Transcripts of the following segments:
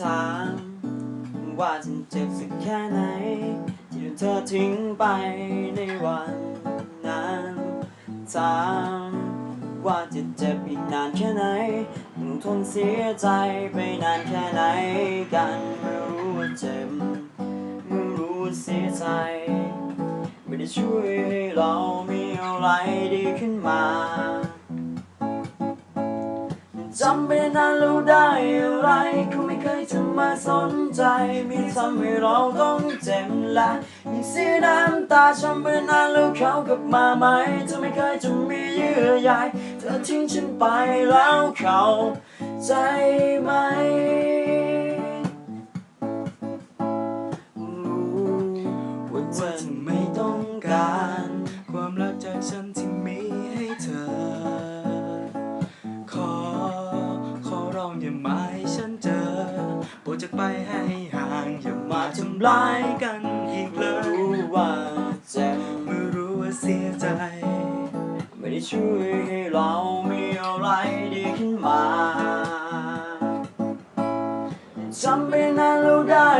ถามว่าฉันเจ็บสักแค่ไหน ที่โดนเธอทิ้งไปในวันนั้นถามว่าจะเจ็บอีกนานแค่ไหนต้องทนเสียใจไปนานแค่ไหนกันไม่รู้ว่าเจ็บไม่รู้ว่าเสียใจไม่ได้ช่วยให้เรามีอะไรดีขึ้นมา จำไม่นานรู้ได้อะไรเขาไม่เคยจะมาสนใจมีทำให้เราต้องเจ็บและยิ่งเสียน้ำตาจำไม่นานรู้เขากลับมาไหมเธอไม่เคยจะมีเยื่อใยเธอทิ้งฉันไปแล้วเขาใจไหม ไปให้ห่างอย่ามาทำร้ายกันอีกเลยรู้ว่าเจ็บเมื่อรู้ว่าเสียใจ ไม่ได้ช่วยให้เรามีอะไรดีขึ้นมาจำไม่นานเราได้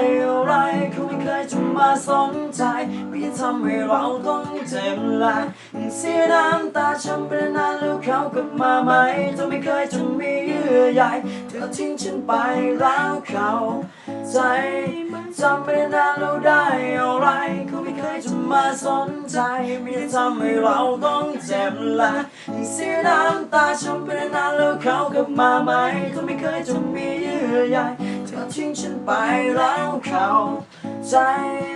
จะมาสนใจไม่ทำให้เราต้องเจ็บและเสียน้ำตาจำเป็นนานแล้วเขากลับมาไหมเธอไม่เคยจะมีเยื่อใยเธอทิ้งฉันไปแล้วเขาใจจำไม่นานเราได้อะไรเขาไม่เคยจะมาสนใจไม่ทำให้เราต้องเจ็บและเสียน้ำตาจำเป็นนานแล้วเขากลับมาไหมเธอไม่เคยจะมีเยื่อใยเธอทิ้งฉันไปแล้วเขา ใจ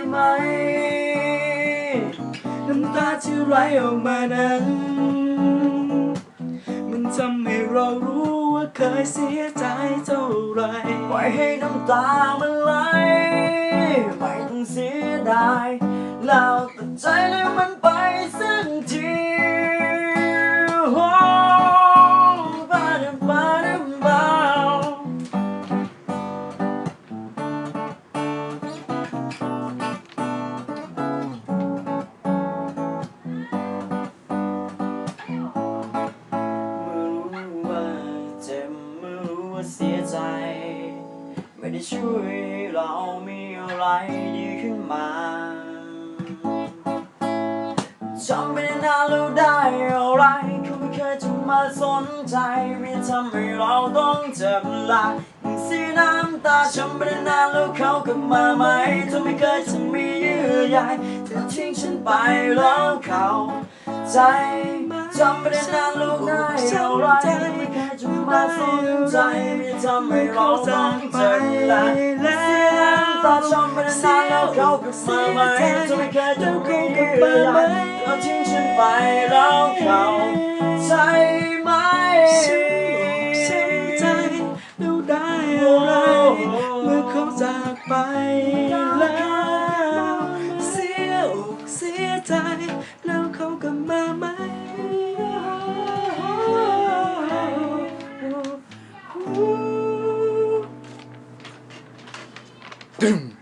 ไหม น้ำตาที่ไหลออกมานั้น มันทำให้เรารู้ว่าเคยเสียใจเท่าไรปล่อยให้น้ำตามันไหลไม่ต้องเสียดายแล้วตัดใจเลยมันไป ไม่ได้ช่วยเรามีอะไรดีขึ้นมาจำไม่ได้นานแล้วได้อะไรเขาไม่เคยจะมาสนใจไม่ทำให้เราต้องเจ็บละสีน้ำตาจำไม่ได้นานแล้วเขากลับมาไหมเธอไม่เคยจะมีเยื่อใยเธอทิ้งฉันไปแล้วเขาใจ จำเป็ได้นานลูกได้เอาไรไม่แค่จะมาสนใจไม่ทำให้เราต้องเจ็และเสียงตาจำไม่ได้นานแล้วเขากลับไหมจะไม่เคยจะคุยกันไปเอาทิ้งฉันไปเราเข้าใจไหมเสียใจลูกได้อะไรเมื่อเขาจากไปแล้วเสียอกเสียใจ Boom.